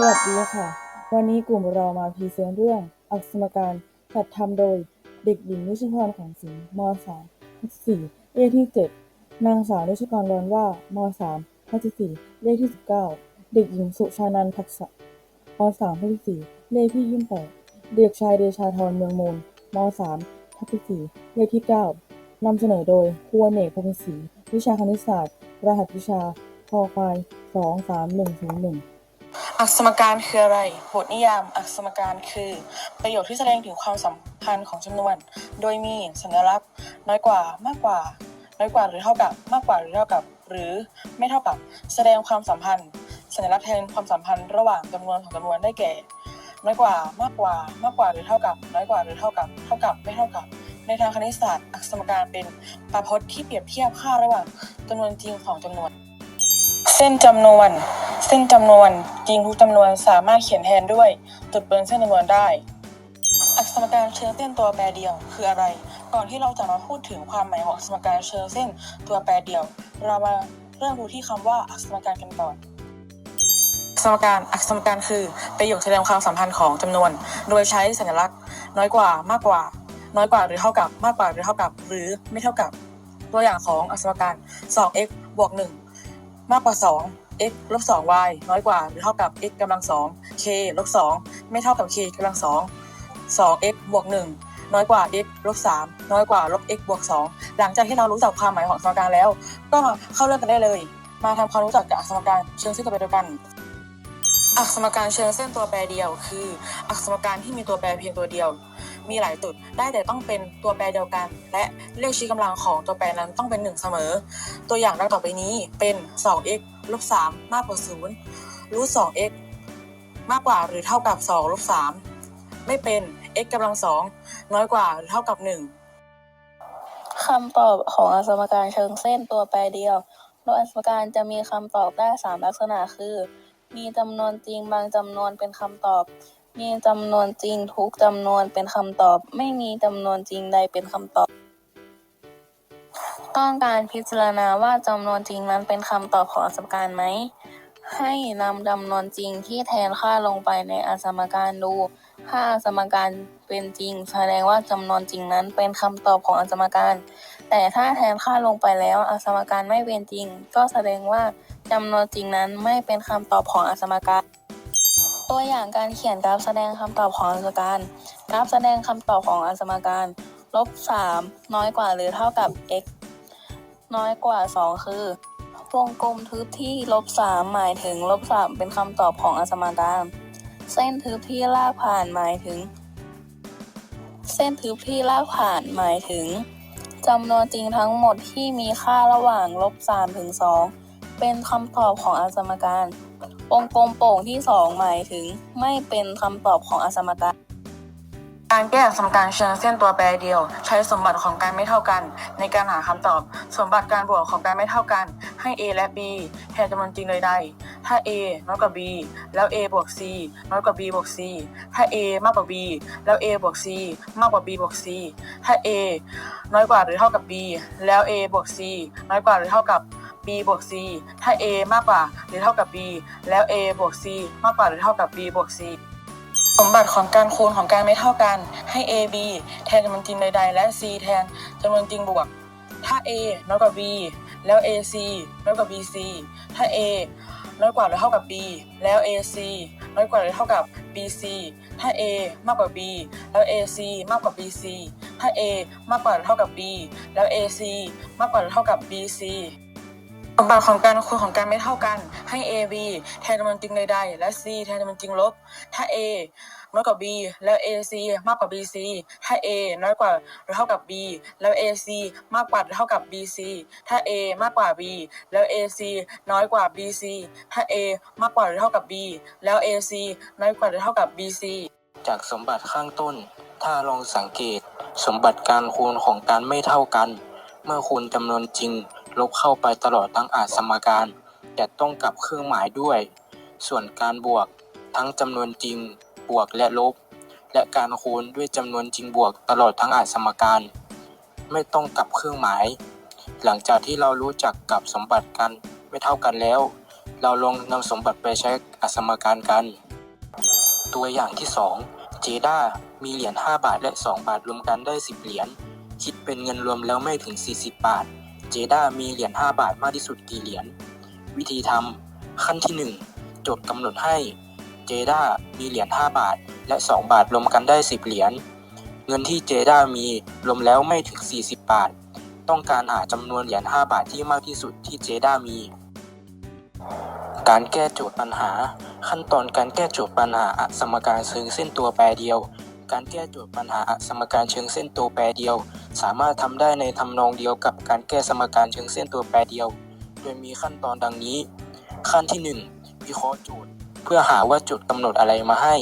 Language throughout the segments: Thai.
สวัสดีค่ะ วันนี้กลุ่มเรามาพรีเซนต์เรื่อง อักษรการจัดทำโดยเด็กหญิงนิชพรของศิลป์ม .3 ทับ4เลขที่ 7 นางสาวนิชกรรอนว่าม 3 ทับ4เลขที่ 19 เด็กหญิงสุชานันท์ทักษะม 3 ทับ4เลขที่ 28 เด็กชายเดชาธรเมืองมูลม 3 ทับ4เลขที่ 9 นำเสนอโดยครูอเนกพงศรีวิชาคณิตศาสตร์ รหัสวิชาคอควาย2 3 1 0 1 อักษรการคืออะไร บทนิยามอักษรการคือ ประโยคที่แสดงถึงความสัมพันธ์ของจำนวน โดยมีสัญลักษณ์ น้อยกว่ามากกว่า น้อยกว่าหรือเท่ากับ มากกว่าหรือเท่ากับ หรือไม่เท่ากับ แสดงความสัมพันธ์ สัญลักษณ์แทนความสัมพันธ์ระหว่างจำนวนของจำนวนได้แก่ น้อยกว่ามากกว่ามากกว่าหรือเท่ากับ น้อยกว่าหรือเท่ากับ เท่ากับไม่เท่ากับ ในทางคณิตศาสตร์ อักษรการเป็นประพจน์ที่เปรียบเทียบค่าระหว่างจำนวนจริงของจำนวน เส้นจำนวน เส้นจำนวนจริงทุกจำนวนสามารถเขียนแทนด้วยจุดบนเส้นจำนวนได้ อักษรการเชิงเส้นตัวแปรเดียวคืออะไร ก่อนที่เราจะมาพูดถึงความหมายของอักษรการเชิงเส้นตัวแปรเดียว เรามาเริ่มดูที่คำว่าอักษรการกันก่อนอัการอักษรการคือประโยคแสดงความสัมพันธ์ของจำนวน โดยใช้สัญลักษณ์ น้อยกว่ามากกว่า น้อยกว่าหรือเท่ากับมากกว่าหรือเท่ากับ หรือไม่เท่ากับ ตัวอย่างของอักษรการ 2x บวก1 มากกว่า 2 x ลบ2 y น้อยกว่าหรือเท่ากับ x กำลัง 2 k ลบ2ไม่เท่ากับ k กำลัง 2 2 x บวก 1 น้อยกว่า x ลบ3น้อยกว่าลบ x บวก 2 หลังจากที่เรารู้จักความหมายของสมการแล้ว ก็เข้าเรื่องกันได้เลย มาทำความรู้จักกับอักษรการเชิงเส้นตัวแปรเดียวกันอักษรการเชิงเส้นตัวแปรเดียว คือ อักษรการที่มีตัวแปรเพียงตัวเดียว มีหลายจุดได้แต่ต้องเป็นตัวแปรเดียวกัน และเลขชี้กำลังของตัวแปรนั้นต้องเป็นหนึ่งเสมอ ตัวอย่างดังต่อไปนี้เป็น 2x ลบ3มากกว่า0รูท 2x มากกว่าหรือเท่ากับ2ลบ3ไม่เป็น x กำลัง2น้อยกว่าหรือเท่ากับ 1คำตอบของอักษรการเชิงเส้นตัวแปรเดียวโดยอักษรการจะมีคำตอบได้ 3 ลักษณะคือ มีจำนวนจริงบางจำนวนเป็นคำตอบ มีจำนวนจริงทุกจำนวนเป็นคำตอบ ไม่มีจำนวนจริงใดเป็นคำตอบ ต้องการพิจารณาว่าจำนวนจริงนั้นเป็นคำตอบของอักษรการไหม ให้นำจำนวนจริงที่แทนค่าลงไปในอักษรการดู ถ้าอักษรการเป็นจริง แสดงว่าจำนวนจริงนั้นเป็นคำตอบของอักษรการ แต่ถ้าแทนค่าลงไปแล้วอักษรการไม่เป็นจริง ก็แสดงว่าจำนวนจริงนั้นไม่เป็นคำตอบของอักษรการ ตัวอย่างการเขียนกราฟแสดงคำตอบของอักษรการ กราฟแสดงคำตอบของอักษรการลบ3น้อยกว่าหรือเท่ากับ x น้อยกว่า 2 คือ วงกลมทึบที่ลบ3หมายถึงลบ3เป็นคำตอบของอักษรการ เส้นทึบที่ลากผ่านหมายถึง เส้นทึบที่ลากผ่านหมายถึงจำนวนจริงทั้งหมดที่มีค่าระหว่างลบ3ถึง2เป็นคำตอบของอักษรการ วงกลมโป่งที่ 2 หมายถึงไม่เป็นคำตอบของอักษรการ การแก้สมการเชิงเส้นตัวแปรเดียว ใช้สมบัติของการไม่เท่ากัน ในการหาคำตอบ สมบัติการบวกของการไม่เท่ากัน ให้ a และ b แทนจำนวนจริงเลยใด ถ้า a น้อยกว่า b แล้ว a บวก c น้อยกว่า b บวก c ถ้า a มากกว่า b แล้ว a บวก c มากกว่า b บวก c ถ้า a น้อยกว่าหรือเท่ากับ b แล้ว a บวก c น้อยกว่าหรือเท่ากับ b บวก c ถ้า a มากกว่าหรือเท่ากับ b แล้ว a บวก c มากกว่าหรือเท่ากับ b บวก c สมบัติของการคูณของการไม่เท่ากัน ให้ a b แทนจำนวนจริงใด ๆ และ c แทนจำนวนจริงบวก ถ้า a น้อยกว่า b แล้ว ac น้อยกว่า bc ถ้า a น้อยกว่าหรือเท่ากับ b แล้ว ac น้อยกว่าหรือเท่ากับ bc ถ้า a มากกว่า b แล้ว ac มากกว่า bc ถ้า a มากกว่าหรือเท่ากับ b แล้ว ac มากกว่าหรือเท่ากับ bc สมบัติของการคูณของการไม่เท่ากัน ให้ a b แทนจำนวนจริงใดๆ และ c แทนจำนวนจริงลบ ถ้า a น้อยกว่า b แล้ว ac มากกว่า bc ถ้า a น้อยกว่าหรือเท่ากับ b แล้ว ac มากกว่าหรือเท่ากับ bc ถ้า a มากกว่า b แล้ว ac น้อยกว่า bc ถ้า a มากกว่าหรือเท่ากับ b แล้ว ac น้อยกว่าหรือเท่ากับ bc จากสมบัติข้างต้น ถ้าลองสังเกต สมบัติการคูณของการไม่เท่ากัน เมื่อคูณจำนวนจริง ลบเข้าไปตลอดทั้งอาจสมการ แต่ต้องกลับเครื่องหมายด้วย ส่วนการบวกทั้งจำนวนจริงบวกและลบ และการคูณด้วยจำนวนจริงบวกตลอดทั้งอาจสมการ ไม่ต้องกลับเครื่องหมาย หลังจากที่เรารู้จักกับสมบัติกันไม่เท่ากันแล้ว เราลองนำสมบัติไปใช้อาจสมการกัน ตัวอย่างที่ 2 เจด้ามีเหรียญ5บาทและ 2 บาทรวมกันได้ 10 เหรียญคิดเป็นเงินรวมแล้วไม่ถึง 40 บาท เจด้ามีเหรียญ5บาทมากที่สุดกี่เหรียญ วิธีทำขั้นที่ 1 โจทย์กำหนดให้เจด้ามีเหรียญ5บาท และ 2 บาทรวมกันได้ 10 เหรียญ เงินที่เจด้ามีรวมแล้วไม่ถึง 40 บาท ต้องการหาจำนวนเหรียญ5บาทที่มากที่สุดที่เจด้ามี การแก้โจทย์ปัญหา ขั้นตอนการแก้โจทย์ปัญหาสมการเชิงเส้นตัวแปรเดียว การแก้โจทย์ปัญหาสมการเชิงเส้นตัวแปรเดียว สามารถทำได้ในทำนองเดียวกับการแก้สมการเชิงเส้นตัวแปรเดียว โดยมีขั้นตอนดังนี้ ขั้นที่ 1 วิเคราะห์โจทย์ เพื่อหาว่าโจทย์กำหนดอะไรมาให้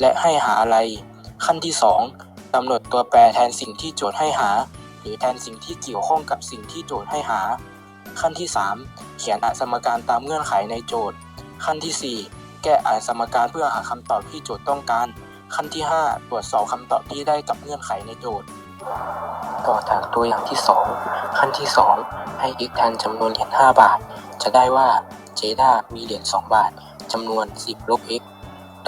และให้หาอะไร ขั้นที่ 2กำหนดตัวแปรแทนสิ่งที่โจทย์ให้หา หรือแทนสิ่งที่เกี่ยวข้องกับสิ่งที่โจทย์ให้หา ขั้นที่ 3 เขียนอสมการตามเงื่อนไขในโจทย์ ขั้นที่ 4 แก้อสมการเพื่อหาคำตอบที่โจทย์ต้องการ ขั้นที่ 5 ตรวจสอบคำตอบที่ได้กับเงื่อนไขในโจทย์ ต่อจากตัวอย่างที่ 2 ขั้นที่ 2 ให้ x แทนจำนวนเหรียญ5บาท จะได้ว่าเจด้ามีเหรียญ2บาทจำนวน 10 ลบ x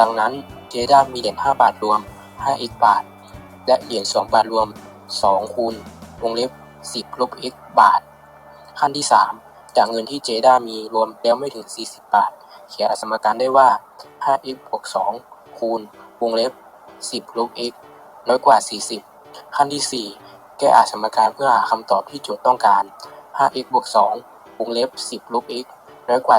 ดังนั้นเจด้ามีเหรียญ5บาทรวม 5x บาท และเหรียญ2บาทรวม 2 คูณวงเล็บ 10 ลบ x บาท ขั้นที่ 3 จากเงินที่เจด้ามีรวมแล้วไม่ถึง 40 บาท เขียนสมการได้ว่า 5x บวก 2 คูณวงเล็บ 10 ลบ x น้อยกว่า 40 ขั้นที่ 4 แก้อาสมการเพื่อหาคำตอบที่โจทย์ต้องการ 5x บวก2วงเล็บ 10 ลบ x น้อยกว่า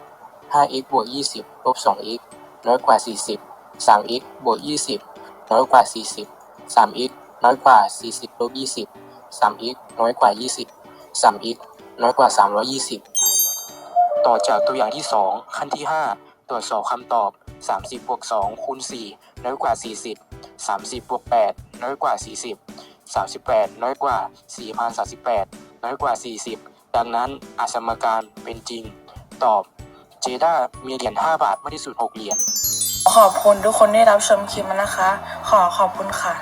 40 5x บวก20 ลบ 2x น้อยกว่า 40 3x บวก20 น้อยกว่า 40 3x น้อยกว่า 40 ลบ 20 3x น้อยกว่า 20 3x น้อยกว่า 320 ต่อจากตัวอย่างที่ 2 ขั้นที่ 5 ตรวจสอบคำตอบ 30บวก2คูณ4น้อยกว่า 40 30บวก8 น้อยกว่า 40 38 น้อยกว่า 4,038 น้อยกว่า 40 ดังนั้นอสมการเป็นจริง ตอบ เจด้ามีเหรียญ5บาทมากที่สุด 6 เหรียญ ขอบคุณทุกคนที่รับชมคลิปมานะคะ ขอขอบคุณค่ะ